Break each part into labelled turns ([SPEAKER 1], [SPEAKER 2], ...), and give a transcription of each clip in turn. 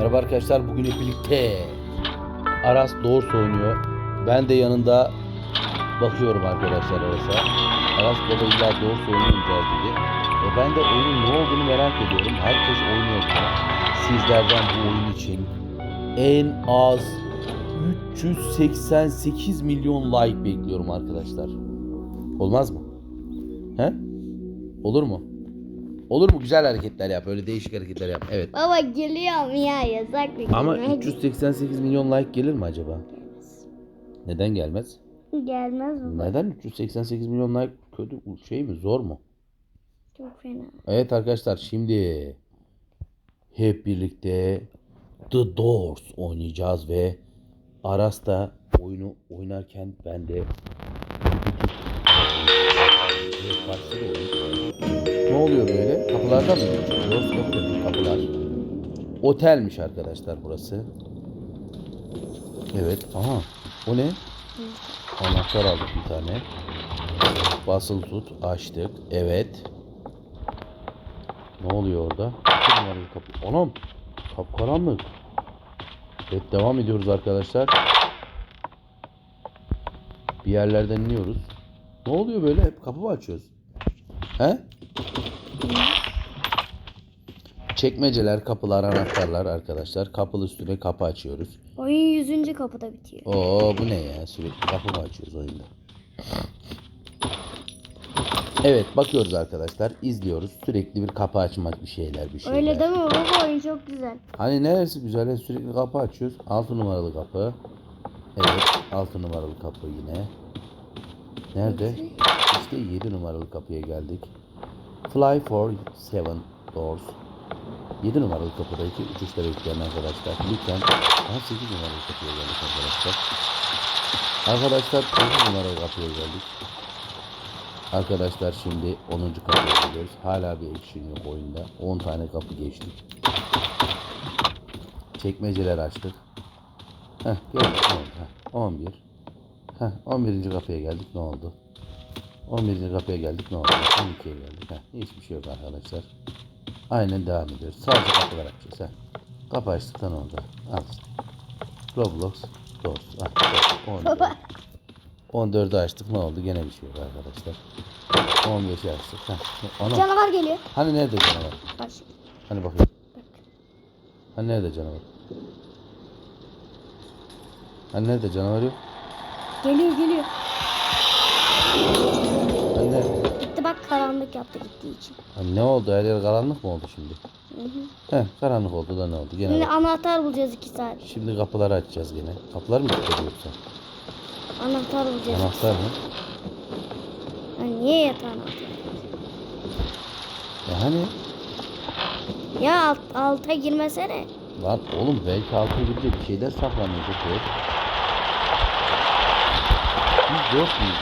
[SPEAKER 1] Merhaba arkadaşlar bugün hep birlikte Aras Doğru oynuyor. Ben de yanında bakıyorum arkadaşlar Aras'a. Aras baba illa Doğru oynayacağız dedi. E ben de oyunun ne olduğunu merak ediyorum. Herkes oynuyor. Sizlerden bu oyun için en az 388 milyon like bekliyorum arkadaşlar. Olmaz mı? He? Olur mu? Olur mu? Güzel hareketler yap. Öyle değişik hareketler yap. Evet.
[SPEAKER 2] Baba geliyorum ya yasak bir
[SPEAKER 1] Ama
[SPEAKER 2] kelime.
[SPEAKER 1] 388 milyon like gelir mi acaba? Neden gelmez?
[SPEAKER 2] Gelmez baba.
[SPEAKER 1] Neden 388 milyon like kötü şey mi zor mu?
[SPEAKER 2] Çok fena.
[SPEAKER 1] Evet arkadaşlar şimdi hep birlikte The Doors oynayacağız ve Aras da oyunu oynarken ben de. Ne oluyor böyle? Kapılardan mı? Doors kapı, kapılar. Otelmiş arkadaşlar burası. Evet. Aha. O ne? Anahtar aldık bir tane. Basılı tut. Açtık. Evet. Ne oluyor orada? İki numaralı kapı. Anam. Kapkaranlık. Evet devam ediyoruz arkadaşlar. Bir yerlerden iniyoruz. Ne oluyor böyle? Hep kapı mı açıyoruz? He? Çekmeceler, kapılar, anahtarlar arkadaşlar. Kapının üstüne kapı açıyoruz.
[SPEAKER 2] Oyun 100. kapıda bitiyor.
[SPEAKER 1] Oo bu ne ya? Sürekli kapı mı açıyoruz oyunda? Evet bakıyoruz arkadaşlar. izliyoruz. Sürekli bir kapı açmak bir şeyler bir şeyler.
[SPEAKER 2] Öyle deme baba oyun çok güzel.
[SPEAKER 1] Hani neresi güzel? Sürekli kapı açıyoruz. 6 numaralı kapı. Evet 6 numaralı kapı yine. Nerede? İşte 7 numaralı kapıya geldik. Fly for 7 doors. 7 numaralı kapıdaki uçuşları bekleyen arkadaşlar. Lütfen daha 8 numaralı kapıya geldik arkadaşlar. Arkadaşlar 9 numaralı kapıya geldik. Arkadaşlar şimdi 10. kapıya geliyoruz. Hala bir action yok oyunda. 10 tane kapı geçtik. Çekmeceler açtık. Heh? Heh, 11. Heh 11. kapıya geldik ne oldu? 11. kapıya geldik ne oldu? 12'ye geldik. Heh, hiçbir şey yok arkadaşlar. Aynen devam ediyoruz. Sadece kapılar açacağız. Heh. Kapı açtık da ne oldu? Al. Roblox. Doors. Ah, 14.
[SPEAKER 2] Baba.
[SPEAKER 1] 14'ü açtık ne oldu? Gene bir şey yok arkadaşlar. 15'i açtık. Heh. Ana.
[SPEAKER 2] Canavar geliyor.
[SPEAKER 1] Hani nerede canavar?
[SPEAKER 2] Bak.
[SPEAKER 1] Hani bakayım. Hani nerede canavar? Hani nerede canavar yok?
[SPEAKER 2] Geliyor geliyor.
[SPEAKER 1] Nerede?
[SPEAKER 2] Gitti bak karanlık yaptı gittiği için.
[SPEAKER 1] Hani ne oldu? Her yer karanlık mı oldu şimdi?
[SPEAKER 2] Hı hı.
[SPEAKER 1] Heh karanlık oldu da ne oldu? Gene
[SPEAKER 2] Şimdi
[SPEAKER 1] bak.
[SPEAKER 2] anahtar bulacağız 2 saat.
[SPEAKER 1] Şimdi kapıları açacağız gene. Kapılar mı kilitli yoksa?
[SPEAKER 2] Anahtar bulacağız.
[SPEAKER 1] Anahtar mı?
[SPEAKER 2] Ha, niye yatağın altına?
[SPEAKER 1] Ya hani?
[SPEAKER 2] Ya alt, alta girmesene.
[SPEAKER 1] Lan oğlum belki altına girecek bir şeyler saklanıyor. Çok yok. Biz dört müyüz?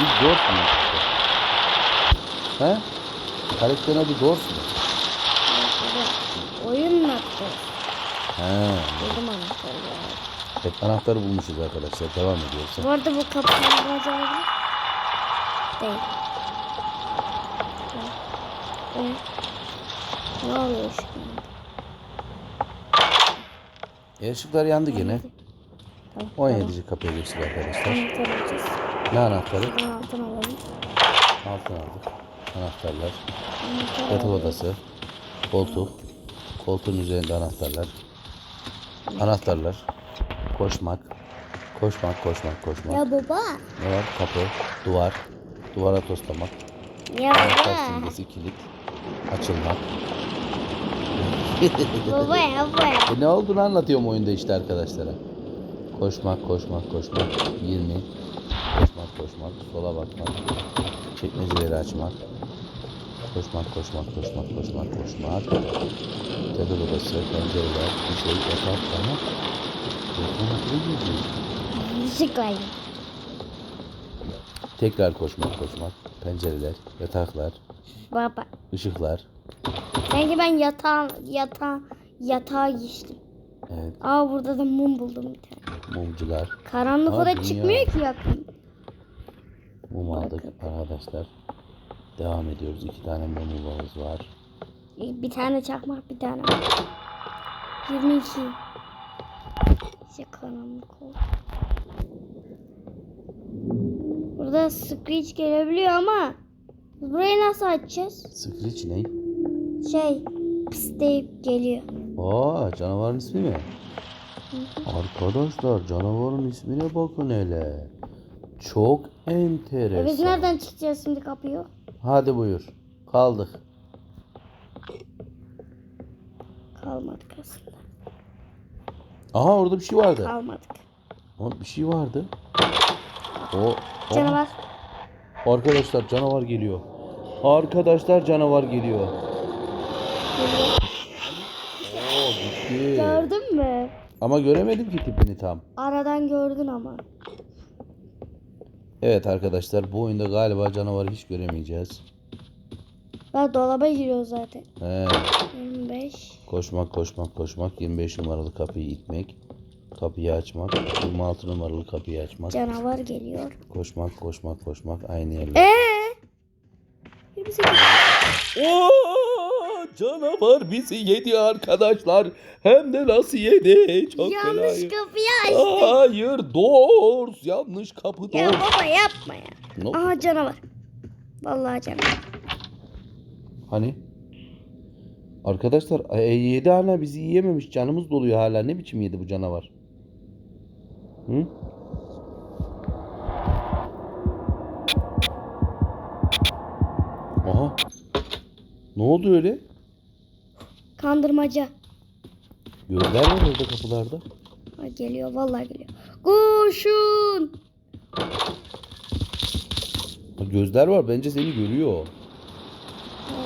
[SPEAKER 1] Biz dört müyüz? He? Karakterin adı Dors mu?
[SPEAKER 2] Evet, evet. Oyun anahtarı.
[SPEAKER 1] He.
[SPEAKER 2] Dedim anahtarı ya.
[SPEAKER 1] Evet anahtarı bulmuşuz arkadaşlar. Devam ediyoruz.
[SPEAKER 2] Bu arada bu kapıdan bulacağı değil. Evet. Ne oluyor şimdi?
[SPEAKER 1] E, ışıklar yandı gene.
[SPEAKER 2] Tamam.
[SPEAKER 1] 17. kapıya geçtik arkadaşlar.
[SPEAKER 2] Anahtar alacağız.
[SPEAKER 1] Ne anahtarı?
[SPEAKER 2] Altın alalım.
[SPEAKER 1] Altın aldık. Anahtarlar.
[SPEAKER 2] Anahtar
[SPEAKER 1] Yatak odası. Koltuk. Koltuğun üzerinde anahtarlar. Anahtarlar. Koşmak. Koşmak, koşmak, koşmak.
[SPEAKER 2] Ya baba.
[SPEAKER 1] Ne var? Kapı, duvar. Duvara toslamak.
[SPEAKER 2] Ya
[SPEAKER 1] Anahtar
[SPEAKER 2] baba.
[SPEAKER 1] simgesi, kilit. Açılmak.
[SPEAKER 2] baba ya baba.
[SPEAKER 1] E ne olduğunu anlatıyorum oyunda işte arkadaşlara. Koşmak, koşmak, koşmak. 20. Koşmak, koşmak. Sola bakmak. Çekmeceleri açmak. Koşmak, koşmak, koşmak, koşmak, koşmak. Yatak odası, pencereler, bir şey, yatak, ama. Yatak girdi.
[SPEAKER 2] Müzik var.
[SPEAKER 1] Tekrar koşmak, koşmak. Pencereler, yataklar,
[SPEAKER 2] Baba.
[SPEAKER 1] ışıklar.
[SPEAKER 2] Sanki ben yatağa yatağa yatağa geçtim.
[SPEAKER 1] Evet,
[SPEAKER 2] Aa burada da mum buldum bir tane.
[SPEAKER 1] Mumcular.
[SPEAKER 2] Karanlık
[SPEAKER 1] Aa,
[SPEAKER 2] oda
[SPEAKER 1] dünya.
[SPEAKER 2] çıkmıyor ki yakın.
[SPEAKER 1] Mum aldık arkadaşlar. Devam ediyoruz. İki tane mumumuz var.
[SPEAKER 2] E, Bir tane çakmak bir tane. 22. İşte karanlık oldu. Burada screech gelebiliyor ama burayı nasıl açacağız?
[SPEAKER 1] Screech ne?
[SPEAKER 2] Şey pıs deyip geliyor.
[SPEAKER 1] Aa canavarın ismi mi? Arkadaşlar canavarın ismine bakın hele. Çok enteresan.
[SPEAKER 2] E biz nereden çıkacağız şimdi kapıyı?
[SPEAKER 1] Hadi buyur. Kaldık.
[SPEAKER 2] Kalmadık aslında.
[SPEAKER 1] Aha orada bir şey vardı.
[SPEAKER 2] Kalmadık.
[SPEAKER 1] Orada bir şey vardı. O Aha,
[SPEAKER 2] Canavar.
[SPEAKER 1] Arkadaşlar canavar geliyor. Arkadaşlar canavar geliyor. Oo gitti.
[SPEAKER 2] Gördün mü?
[SPEAKER 1] Ama göremedim ki tipini tam.
[SPEAKER 2] Aradan gördün ama.
[SPEAKER 1] Evet arkadaşlar bu oyunda galiba canavarı hiç göremeyeceğiz.
[SPEAKER 2] Ben dolaba giriyor zaten.
[SPEAKER 1] He.
[SPEAKER 2] 25.
[SPEAKER 1] Koşmak koşmak koşmak 25 numaralı kapıyı itmek. Kapıyı açmak. 26 numaralı kapıyı açmak.
[SPEAKER 2] Canavar geliyor.
[SPEAKER 1] Koşmak koşmak koşmak aynı yerler.
[SPEAKER 2] Eee? 28.
[SPEAKER 1] Oo, canavar bizi yedi arkadaşlar. Hem de nasıl yedi? Çok
[SPEAKER 2] Yanlış
[SPEAKER 1] fena.
[SPEAKER 2] kapıyı açtık.
[SPEAKER 1] Hayır, doors. Yanlış kapı
[SPEAKER 2] Ya
[SPEAKER 1] doors.
[SPEAKER 2] baba yapma ya.
[SPEAKER 1] No.
[SPEAKER 2] Aha canavar. Vallahi canavar.
[SPEAKER 1] Hani? Arkadaşlar e, yedi hala bizi yiyememiş. Canımız doluyor hala. Ne biçim yedi bu canavar? Hı? Aha. Ne oldu öyle?
[SPEAKER 2] Kandırmaca.
[SPEAKER 1] Gözler var orada kapılarda.
[SPEAKER 2] Ha, geliyor vallahi geliyor. Koşun.
[SPEAKER 1] Ha, Gözler var. Bence seni görüyor.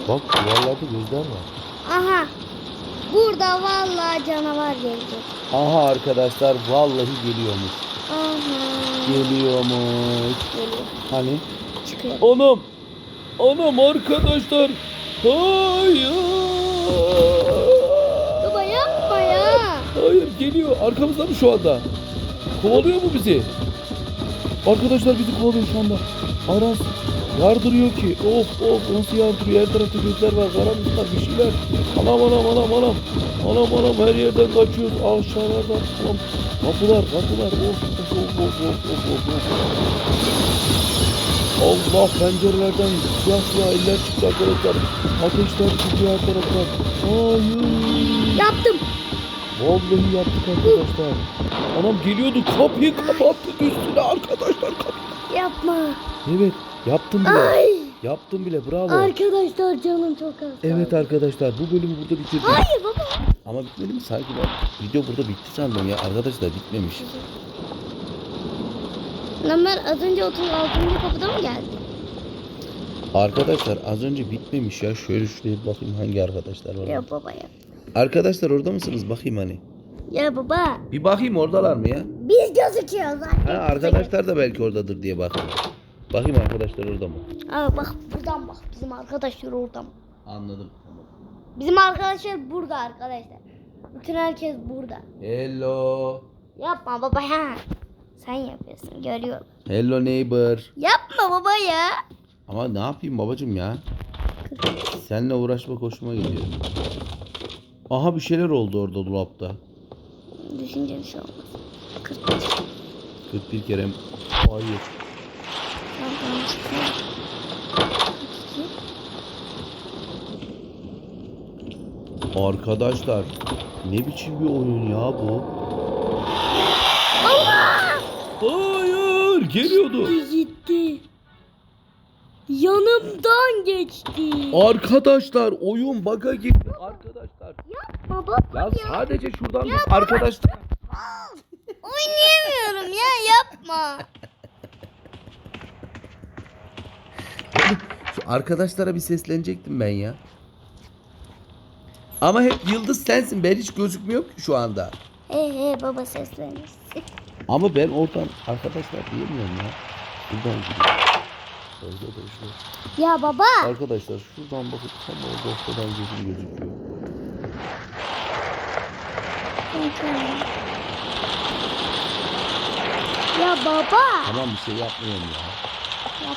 [SPEAKER 1] Bak duvarlarda gözler var.
[SPEAKER 2] Aha. Burada vallahi canavar gelecek.
[SPEAKER 1] Aha arkadaşlar vallahi geliyormuş.
[SPEAKER 2] Aha.
[SPEAKER 1] Geliyormuş.
[SPEAKER 2] Geliyor.
[SPEAKER 1] Hani?
[SPEAKER 2] Çıkıyor.
[SPEAKER 1] Anam. Anam arkadaşlar. Hayır. Hayır geliyor. Arkamızda mı şu anda? Kovalıyor mu bizi? Arkadaşlar bizi kovalıyor şu anda. Aras yardırıyor ki. Of of nasıl yardırıyor? Her tarafta gözler var. Karanlıklar bir şeyler. Anam anam anam anam. Anam anam her yerden kaçıyoruz. Aşağılardan. Anam. Kapılar kapılar. Of of of of of of of. Allah pencerelerden siyah siyah eller çıktı arkadaşlar. Ateşler çıkıyor taraftan. Hayır.
[SPEAKER 2] Yaptım.
[SPEAKER 1] Vallahi yaptık arkadaşlar. Anam geliyordu kapıyı kapattık üstüne arkadaşlar kapı.
[SPEAKER 2] Yapma.
[SPEAKER 1] Evet yaptım bile.
[SPEAKER 2] Ay.
[SPEAKER 1] Yaptım bile bravo.
[SPEAKER 2] Arkadaşlar canım çok az.
[SPEAKER 1] Evet arkadaşlar bu bölümü burada bitirdim.
[SPEAKER 2] Hayır baba.
[SPEAKER 1] Ama bitmedi mi sanki ben video burada bitti sandım ya arkadaşlar bitmemiş.
[SPEAKER 2] Lan ben az önce 36. kapıda mı geldim?
[SPEAKER 1] Arkadaşlar az önce bitmemiş ya şöyle şuraya bakayım hangi arkadaşlar var.
[SPEAKER 2] Ya baba ya.
[SPEAKER 1] Arkadaşlar orada mısınız bakayım hani.
[SPEAKER 2] Ya baba.
[SPEAKER 1] Bir bakayım oradalar mı ya?
[SPEAKER 2] Biz gözüküyoruz.
[SPEAKER 1] Ha arkadaşlar da belki oradadır diye bakayım. Bakayım arkadaşlar orada mı?
[SPEAKER 2] Aa bak buradan bak. Bizim arkadaşlar orada mı?
[SPEAKER 1] Anladım. Tamam.
[SPEAKER 2] Bizim arkadaşlar burada arkadaşlar. Bütün herkes burada.
[SPEAKER 1] Hello.
[SPEAKER 2] Yapma baba ya. Sen yapıyorsun görüyorum.
[SPEAKER 1] Hello neighbor.
[SPEAKER 2] Yapma baba ya.
[SPEAKER 1] Ama ne yapayım babacım ya? Seninle uğraşmak hoşuma gidiyor. Aha bir şeyler oldu orada dolapta.
[SPEAKER 2] Düşünce bir şey olmaz. 45.
[SPEAKER 1] 41 kere. Hayır.
[SPEAKER 2] Tamam tamam çıkıyor. 42.
[SPEAKER 1] Arkadaşlar ne biçim bir oyun ya bu?
[SPEAKER 2] Allah!
[SPEAKER 1] Hayır geliyordu.
[SPEAKER 2] Gitti. Yanımdan geçti.
[SPEAKER 1] Arkadaşlar oyun bug'a girdi arkadaşlar.
[SPEAKER 2] Baba
[SPEAKER 1] Ya sadece şuradan bir arkadaşlar.
[SPEAKER 2] oynayamıyorum ya yapma.
[SPEAKER 1] Şu arkadaşlara bir seslenecektim ben ya. Ama hep yıldız sensin. Ben hiç gözükmüyor ki şu anda.
[SPEAKER 2] He he baba seslenir.
[SPEAKER 1] Ama ben oradan arkadaşlar diyemiyorum ya. Buradan gidiyor. Orada da şu.
[SPEAKER 2] Ya baba.
[SPEAKER 1] Arkadaşlar şuradan bakıp tam orada ortadan gözüm gözüküyor.
[SPEAKER 2] Ya baba.
[SPEAKER 1] Tamam bir şey yapmıyorum ya. Yap.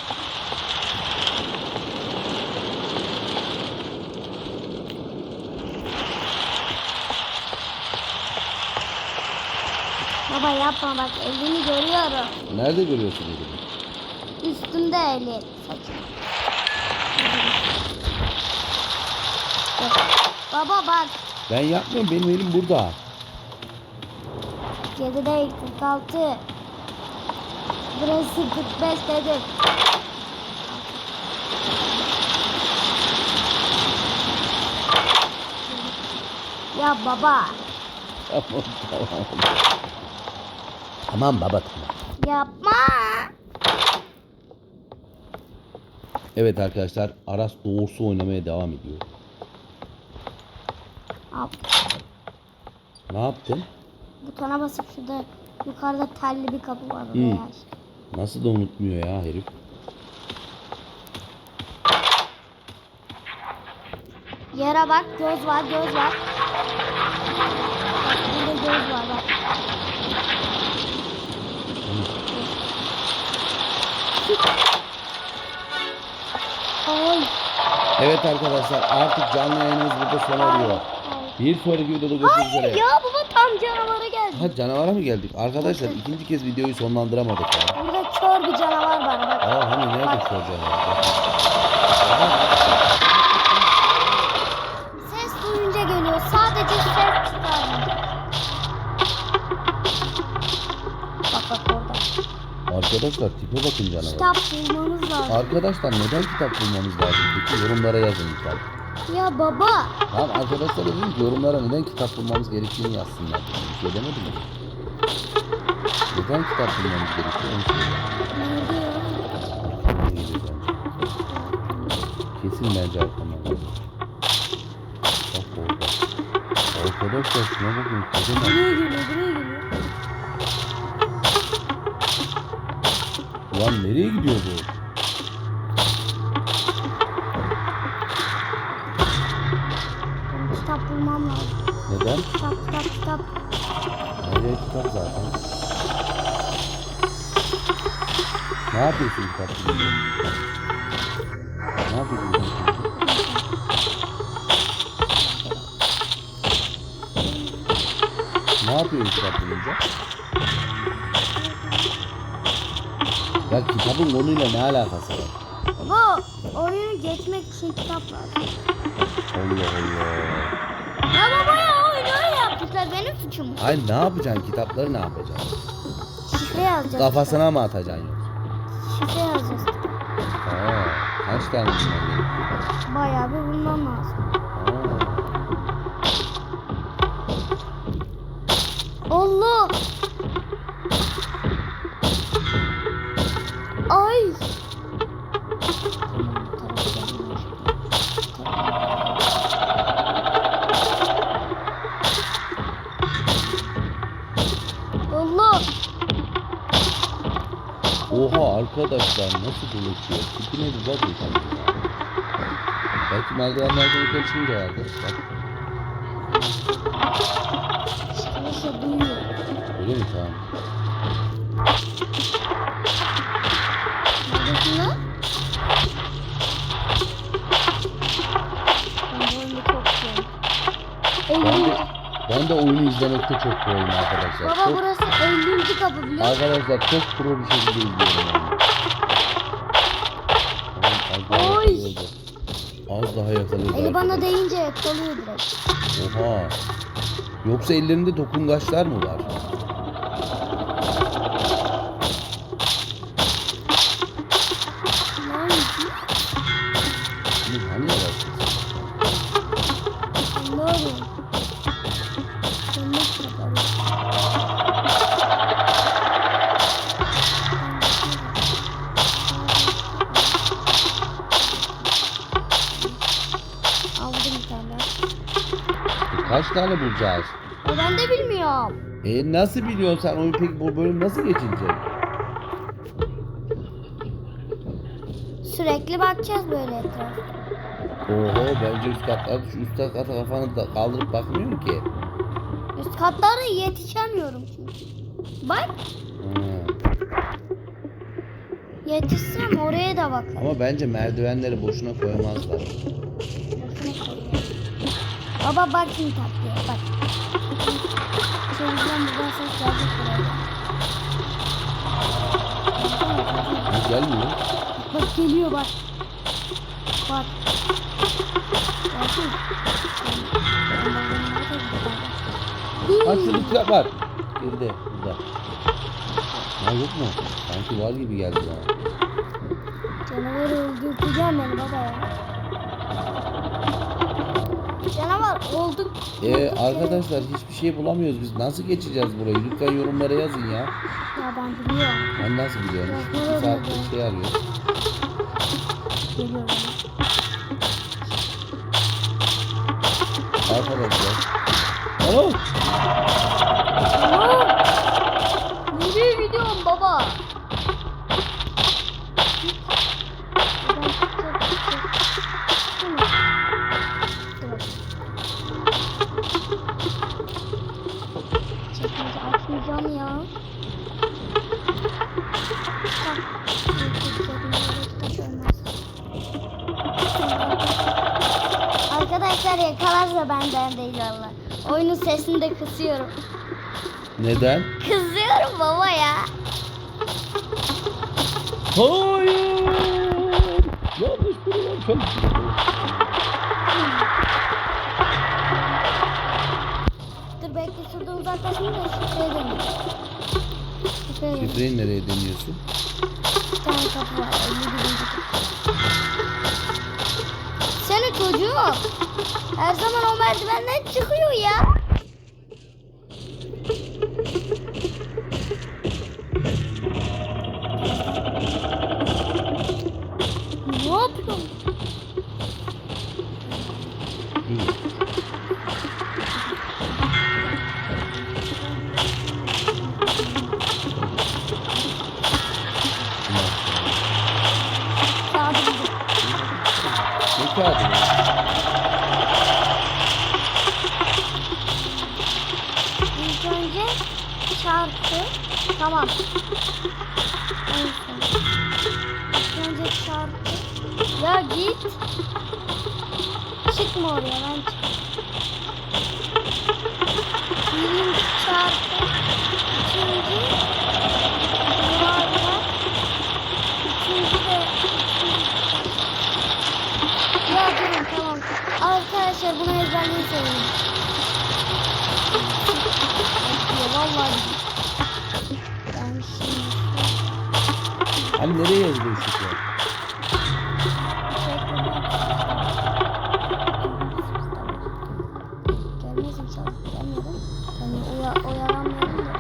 [SPEAKER 2] Baba yapma bak elini görüyorum.
[SPEAKER 1] Nerede görüyorsun elini?
[SPEAKER 2] Üstümde eli. Baba bak.
[SPEAKER 1] Ben yapmıyorum benim elim burada.
[SPEAKER 2] 7 değil 46. Burası 45 dedim. Ya baba.
[SPEAKER 1] Tamam tamam. Tamam baba tamam.
[SPEAKER 2] Yapma.
[SPEAKER 1] Evet arkadaşlar Aras doğrusu oynamaya devam ediyor.
[SPEAKER 2] Al.
[SPEAKER 1] Ne yaptın?
[SPEAKER 2] Butona basıp şurada yukarıda telli bir kapı var. Oraya aç.
[SPEAKER 1] Nasıl da unutmuyor ya herif.
[SPEAKER 2] Yere bak göz var göz var. Bak burada göz var bak. Ay.
[SPEAKER 1] Evet arkadaşlar artık canlı yayınımız burada sona eriyor. Bir sonraki videoda görüşmek
[SPEAKER 2] Hayır
[SPEAKER 1] üzere.
[SPEAKER 2] ya baba tam canavara geldi.
[SPEAKER 1] Ha canavara mı geldik? Arkadaşlar ikinci kez videoyu sonlandıramadık ya.
[SPEAKER 2] Burada kör bir canavar var bak.
[SPEAKER 1] Aa hani nerede şu canavar?
[SPEAKER 2] Ses duyunca geliyor. Sadece ses çıkarmıyor. Bak bak orada.
[SPEAKER 1] Arkadaşlar tipe bakın canavar.
[SPEAKER 2] Kitap bulmamız lazım.
[SPEAKER 1] Arkadaşlar neden kitap bulmamız lazım? Peki yorumlara yazın lütfen.
[SPEAKER 2] Ya baba.
[SPEAKER 1] Tamam arkadaşlar dedim ki yorumlara neden kitap bulmamız gerektiğini yazsınlar. dedim. Bir şey demedim mi? Neden kitap bulmamız gerekiyor onu söyle. Kesin bence arkamdan. Bak orada. Arkadaşlar şuna bakın.
[SPEAKER 2] Buraya geliyor buraya geliyor.
[SPEAKER 1] Ulan nereye gidiyor bu? Neden?
[SPEAKER 2] Kitap kitap kitap.
[SPEAKER 1] Nereye kitap zaten. Ne yapıyorsun kitap? Ne yapıyorsun kitap? Ne yapıyorsun kitap bulunca? Ya kitabın konuyla ne alakası var?
[SPEAKER 2] Baba oyunu geçmek için kitap lazım.
[SPEAKER 1] Allah Allah.
[SPEAKER 2] Ya baba ya öyle yapmışlar benim suçum. mu?
[SPEAKER 1] Hayır ne yapacaksın? Kitapları ne yapacaksın?
[SPEAKER 2] Şifre yazacağız.
[SPEAKER 1] Kafasına mı atacaksın?
[SPEAKER 2] Şifre yazacağız.
[SPEAKER 1] Aa, kaç tane bulman gerekiyor?
[SPEAKER 2] Bayağı bir bulmam lazım.
[SPEAKER 1] Nasıl dolaşıyor? Tipine sen ya. Belki merdivenlerden yukarı çıkınca vardır. Bak
[SPEAKER 2] Neyse duyuyor.
[SPEAKER 1] öyle mi tamam.
[SPEAKER 2] Lan? Ben
[SPEAKER 1] de, ben de oyunu izlemekte çok koyayım arkadaşlar.
[SPEAKER 2] Baba
[SPEAKER 1] Çok,
[SPEAKER 2] burası 50. kapı biliyor musun?
[SPEAKER 1] arkadaşlar çok pro bir şekilde izliyorum onu. Tamam, az daha
[SPEAKER 2] Oy.
[SPEAKER 1] yakalıyordu. Az daha yakalıyordu.
[SPEAKER 2] Eli bana değince yakalıyor direkt.
[SPEAKER 1] Oha. Yoksa ellerinde dokungaçlar mı var?
[SPEAKER 2] Tane
[SPEAKER 1] bulacağız?
[SPEAKER 2] E ben de bilmiyorum.
[SPEAKER 1] E nasıl biliyorsun sen oyun peki bu bölüm nasıl geçilecek?
[SPEAKER 2] Sürekli bakacağız böyle etrafa.
[SPEAKER 1] Oho bence üst katlarda şu üst kata kafanı da kaldırıp bakmıyorum ki.
[SPEAKER 2] Üst katlara yetişemiyorum çünkü. Bak yetişsem oraya da bakarım.
[SPEAKER 1] Ama bence merdivenleri boşuna koymazlar.
[SPEAKER 2] Baba bak şimdi taktiğe bak. Çevireceğim buradan ses gelecek buraya.
[SPEAKER 1] Gelmiyor.
[SPEAKER 2] Bak geliyor bak. Bak.
[SPEAKER 1] Bak şurada tüyap var. Geride burada. Ha yok mu? Sanki var gibi geldi bana.
[SPEAKER 2] Canavarı öldürteceğim beni baba. Canavar olduk.
[SPEAKER 1] Ee, arkadaşlar hiçbir şey bulamıyoruz biz. Nasıl geçeceğiz burayı? Lütfen yorumlara yazın ya.
[SPEAKER 2] Ya ben biliyorum.
[SPEAKER 1] Ben nasıl biliyorum? Bir
[SPEAKER 2] nereye
[SPEAKER 1] saattir
[SPEAKER 2] gidiyor?
[SPEAKER 1] şey arıyor.
[SPEAKER 2] Geliyor bana.
[SPEAKER 1] Arkadaşlar. Alo.
[SPEAKER 2] Arkadaşlar yakalarsa benden değil valla. Oyunun sesini de kısıyorum.
[SPEAKER 1] Neden?
[SPEAKER 2] Kızıyorum baba ya.
[SPEAKER 1] Hayır. Yanlış duruyorum. Çok
[SPEAKER 2] Dur bekle şurada uzaklaşmayayım da şifreye döneyim. Şifreye döneyim.
[SPEAKER 1] Şifreyi nereye deniyorsun?
[SPEAKER 2] Bir tane kapı var. 51. kapı. Çocuğum. Her zaman o merdivenden çıkıyor ya. Ya git. Çıkma oraya ben çık. Birinci çarpı. İkinci. Yuvarlak. Üçüncü de. Ya durun tamam. Arkadaşlar bunu ezberleyin söyleyeyim. Vallahi. Ben şimdi
[SPEAKER 1] Hani nereye yazılıyor
[SPEAKER 2] inşallah. Gelmedim. Yani oya, oyalanmıyorum da.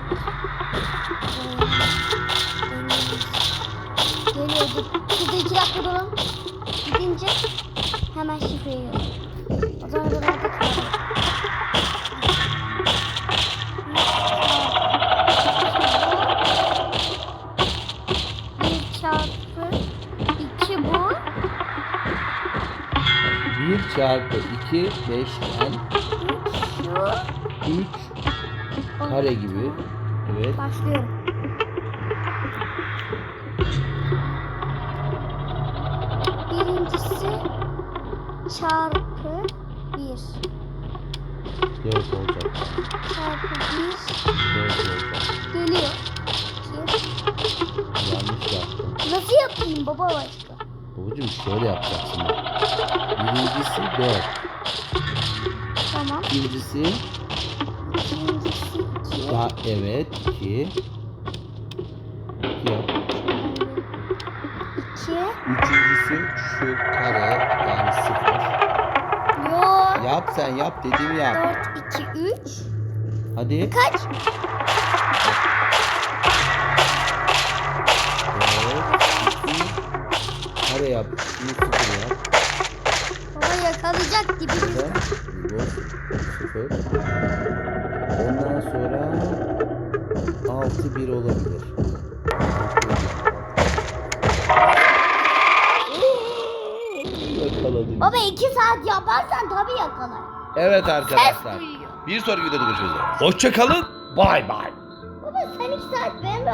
[SPEAKER 2] Geliyor dur. Şurada iki dakika durun. Gidince hemen şifreyi yazın. O zaman da kalır. Bir çarpı iki bu.
[SPEAKER 1] 1 çarpı 2 beşgen
[SPEAKER 2] Şu
[SPEAKER 1] 3 kare gibi. Evet.
[SPEAKER 2] Başlıyorum. Birincisi çarpı 1
[SPEAKER 1] 4 olacak.
[SPEAKER 2] çarpı 1
[SPEAKER 1] 4 olacak.
[SPEAKER 2] geliyor. İki.
[SPEAKER 1] Yanlış yaptım.
[SPEAKER 2] Nasıl yapayım baba başka?
[SPEAKER 1] Babacım şöyle yapacaksın. Birincisi 4.
[SPEAKER 2] Tamam.
[SPEAKER 1] İkincisi
[SPEAKER 2] 2.
[SPEAKER 1] daha evet 2. 2 yap.
[SPEAKER 2] 2.
[SPEAKER 1] Üçüncüsü şu kare yani 0.
[SPEAKER 2] Yo.
[SPEAKER 1] Yap sen yap dediğimi yap.
[SPEAKER 2] 4 2 3.
[SPEAKER 1] Hadi.
[SPEAKER 2] Kaç?
[SPEAKER 1] 4 2 kare yap. Şunu 0 yap.
[SPEAKER 2] Baba yakalayacak gibi.
[SPEAKER 1] Burada bu 0. Ondan sonra 6 1 olabilir. Yakaladım.
[SPEAKER 2] Baba 2 saat yaparsan tabii yakalar.
[SPEAKER 1] Evet arkadaşlar. Bir sonraki videoda görüşürüz. Hoşçakalın. Bay bay.
[SPEAKER 2] Baba sen 2 saat benim